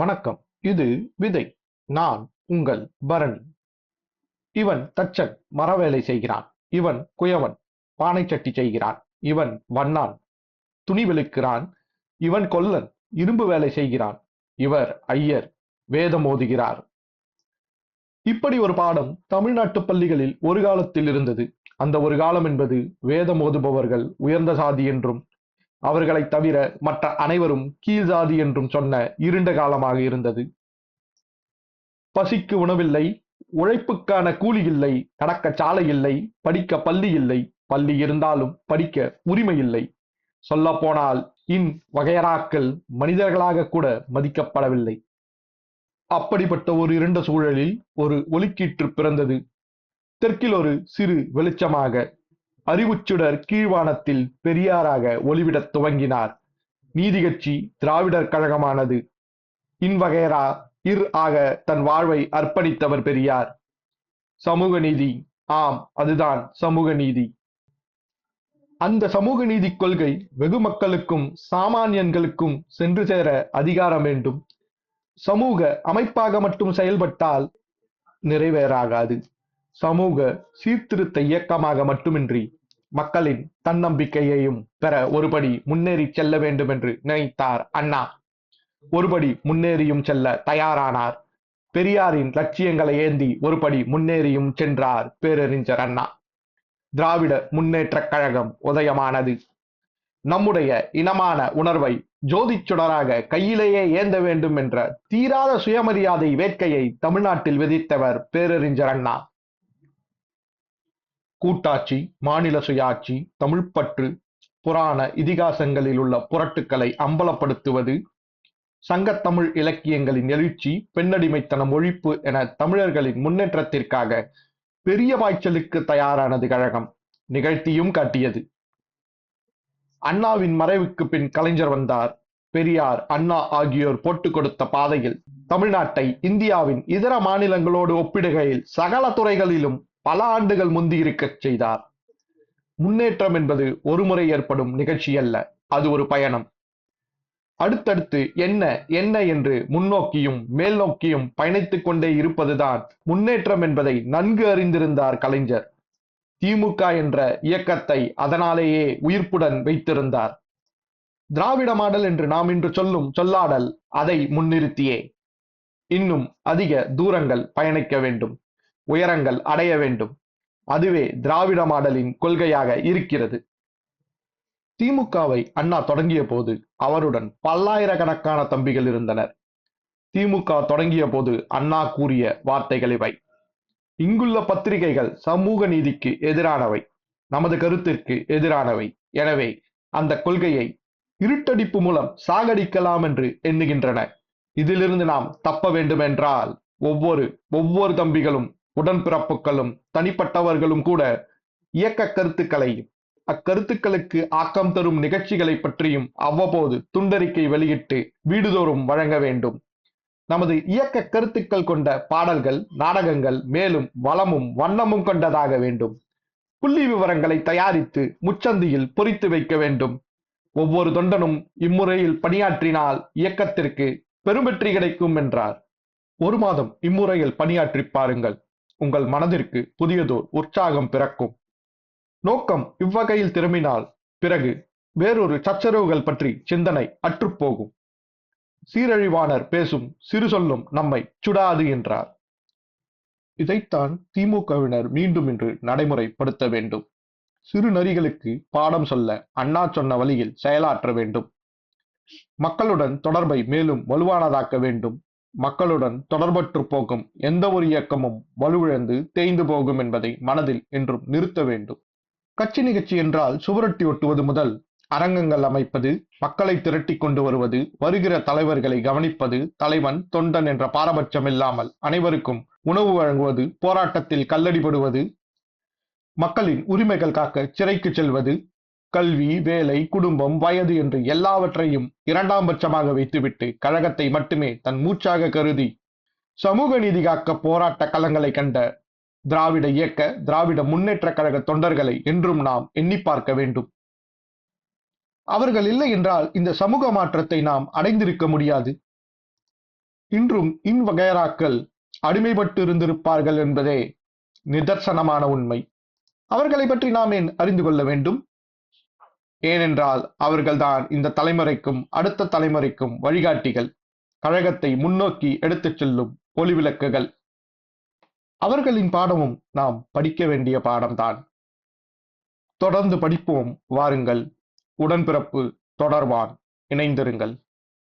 வணக்கம். இது விதை. நான் உங்கள் பரணி. இவன் தச்சன் மரவேலை செய்கிறான். இவன் குயவன் பானை சட்டி செய்கிறான். இவன் வண்ணான் துணி விழுக்கிறான். இவன் கொல்லன் இரும்பு வேலை செய்கிறான். இவர் ஐயர் வேதம் ஓதுகிறார். இப்படி ஒரு பாடம் தமிழ்நாட்டு பள்ளிகளில் ஒரு காலத்தில் இருந்தது. அந்த ஒரு காலம் என்பது வேதம் ஓதுபவர்கள் உயர்ந்த சாதி என்றும் அவர்களை தவிர மற்ற அனைவரும் கீழ்ஜாதி என்றும் சொன்ன இருண்ட காலமாக இருந்தது. பசிக்கு உணவில்லை உழைப்புக்கான கூலி இல்லை கடக்க சாலை இல்லை படிக்க பள்ளி இல்லை பள்ளி இருந்தாலும் படிக்க உரிமை இல்லை. சொல்ல போனால் இன் வகையராக்கள் மனிதர்களாக கூட மதிக்கப்படவில்லை. அப்படிப்பட்ட ஒரு இருண்ட சூழலில் ஒரு ஒலிக்கீற்று பிறந்தது. தெற்கில் ஒரு சிறு வெளிச்சமாக அறிவுச்சுடர் கீழ்வானத்தில் பெரியாராக ஒளிவிடத் துவங்கினார். நீதி கட்சி திராவிடர் கழகமானது. இன்வகையரா இர் ஆக தன் வாழ்வை அர்ப்பணித்தவர் பெரியார். சமூக நீதி. ஆம் அதுதான் சமூக நீதி. அந்த சமூக நீதி கொள்கை வெகு மக்களுக்கும் சாமானியன்களுக்கும் சென்று சேர அதிகாரம் வேண்டும். சமூக அமைப்பாக மட்டும் செயல்பட்டால் நிறைவேறாகாது. சமூக சீர்திருத்த இயக்கமாக மட்டுமின்றி மக்களின் தன்னம்பிக்கையையும் பெற ஒருபடி முன்னேறி செல்ல வேண்டும் என்று நினைத்தார் அண்ணா. ஒருபடி முன்னேறியும் செல்ல தயாரானார். பெரியாரின் லட்சியங்களை ஏந்தி ஒருபடி முன்னேறியும் சென்றார் பேரறிஞர் அண்ணா. திராவிட முன்னேற்றக் கழகம் உதயமானது. நம்முடைய இனமான உணர்வை ஜோதி சுடராக கையிலேயே ஏந்த வேண்டும் என்ற தீராத சுயமரியாதை வேட்கையை தமிழ்நாட்டில் விதித்தவர் பேரறிஞர் அண்ணா. கூட்டாட்சி மாநில சுயாட்சி தமிழ்ப்பற்று புராண இதிகாசங்களில் உள்ள புரட்டுக்களை அம்பலப்படுத்துவது சங்கத்தமிழ் இலக்கியங்களின் எழுச்சி பெண்ணடிமைத்தனம் ஒழிப்பு என தமிழர்களின் முன்னேற்றத்திற்காக பெரிய பாய்ச்சலுக்கு தயாரானது கழகம். நிகழ்த்தியும் காட்டியது. அண்ணாவின் மறைவுக்கு பின் கலைஞர் வந்தார். பெரியார் அண்ணா ஆகியோர் போட்டுக் கொடுத்த பாதையில் தமிழ்நாட்டை இந்தியாவின் இதர மாநிலங்களோடு ஒப்பிடுகையில் சகல துறைகளிலும் பல ஆண்டுகள் முந்தி இருக்கச் செய்தார். முன்னேற்றம் என்பது ஒரு முறை ஏற்படும் நிகழ்ச்சி அல்ல அது ஒரு பயணம். அடுத்தடுத்து என்ன என்ன என்று முன்னோக்கியும் மேல் நோக்கியும் பயணித்துக் கொண்டே இருப்பதுதான் முன்னேற்றம் என்பதை நன்கு அறிந்திருந்தார் கலைஞர். திமுக என்ற இயக்கத்தை அதனாலேயே உயிர்ப்புடன் வைத்திருந்தார். திராவிட மாடல் என்று நாம் இன்று சொல்லும் சொல்லாடல் அதை முன்னிறுத்தியே. இன்னும் அதிக தூரங்கள் பயணிக்க வேண்டும். உயரங்கள் அடைய வேண்டும். அதுவே திராவிட மாடலின் கொள்கையாக இருக்கிறது. திமுகவை அண்ணா தொடங்கிய போது அவருடன் பல்லாயிரக்கணக்கான தம்பிகள் இருந்தனர். திமுக தொடங்கிய போது அண்ணா கூறிய வார்த்தைகள் இவை இங்குள்ள பத்திரிகைகள் சமூக நீதிக்கு எதிரானவை. நமது கருத்திற்கு எதிரானவை. எனவே அந்த கொள்கையை இருட்டடிப்பு மூலம் சாகடிக்கலாம் என்று எண்ணுகின்றன. இதிலிருந்து நாம் தப்ப வேண்டுமென்றால் ஒவ்வொரு ஒவ்வொரு தம்பிகளும் உடன்பிறப்புகளும் தனிப்பட்டவர்களும் கூட இயக்க கருத்துக்களையும் அக்கருத்துக்களுக்கு ஆக்கம் தரும் நிகழ்ச்சிகளை பற்றியும் அவ்வப்போது துண்டறிக்கை வெளியிட்டு வீடுதோறும் வழங்க வேண்டும். நமது இயக்க கருத்துக்கள் கொண்ட பாடல்கள் நாடகங்கள் மேலும் வளமும் வண்ணமும் கொண்டதாக வேண்டும். புள்ளி விவரங்களை தயாரித்து முச்சந்தியில் பொறித்து வைக்க வேண்டும். ஒவ்வொரு தொண்டனும் இம்முறையில் பணியாற்றினால் இயக்கத்திற்கு பெருவெற்றி கிடைக்கும் என்றார். ஒரு மாதம் இம்முறையில் பணியாற்றி பாருங்கள். உங்கள் மனதிற்கு புதியதோர் உற்சாகம் பிறக்கும். நோக்கம் இவ்வகையில் திரும்பினால் பிறகு வேறொரு சச்சரவுகள் பற்றி சிந்தனை அற்றுப்போகும் சீரழிவாளர் பேசும் சிறு சொல்லும் நம்மை சுடாது என்றார். இதைத்தான் திமுகவினர் மீண்டும் இன்று நடைமுறைப்படுத்த வேண்டும். சிறு நரிகளுக்கு பாடம் சொல்ல அண்ணா சொன்ன வழியில் செயலாற்ற வேண்டும். மக்களுடன் தொடர்பை மேலும் வலுவானதாக்க வேண்டும். மக்களுடன் தொடர்பற்று போகும் எந்த ஒரு இயக்கமும் வலுவிழந்து தேய்ந்து போகும் என்பதை மனதில் என்றும் நிறுத்த வேண்டும். கட்சி நிகழ்ச்சி என்றால் சுவரொட்டி ஒட்டுவது முதல் அரங்கங்கள் அமைப்பது மக்களை திரட்டி கொண்டு வருவது வருகிற தலைவர்களை கவனிப்பது தலைவன் தொண்டன் என்ற பாரபட்சம் இல்லாமல் அனைவருக்கும் உணவு வழங்குவது போராட்டத்தில் கல்லடிபடுவது மக்களின் உரிமைகள் காக்க சிறைக்கு செல்வது கல்வி வேலை குடும்பம் வயது என்று எல்லாவற்றையும் இரண்டாம் பட்சமாக வைத்துவிட்டு கழகத்தை மட்டுமே தன் மூச்சாக கருதி சமூக நீதி காக்க போராட்ட களங்களை கண்ட திராவிட இயக்க திராவிட முன்னேற்ற கழக தொண்டர்களை என்றும் நாம் எண்ணி பார்க்க வேண்டும். அவர்கள் இல்லை என்றால் இந்த சமூக மாற்றத்தை நாம் அடைந்திருக்க முடியாது. இன்றும் இன்வகையராக்கள் அடிமைப்பட்டு இருந்திருப்பார்கள் என்பதே நிதர்சனமான உண்மை. அவர்களை பற்றி நாம் ஏன் அறிந்து கொள்ள வேண்டும்? ஏனென்றால் அவர்கள்தான் இந்த தலைமுறைக்கும் அடுத்த தலைமுறைக்கும் வழிகாட்டிகள். கழகத்தை முன்னோக்கி எடுத்துச் செல்லும் ஒளிவிளக்குகள் அவர்களின் பாடமும் நாம் படிக்க வேண்டிய பாடம்தான். தொடர்ந்து படிப்போம் வாருங்கள். உடன்பிறப்பு தொடர்வான். இணைந்திருங்கள்.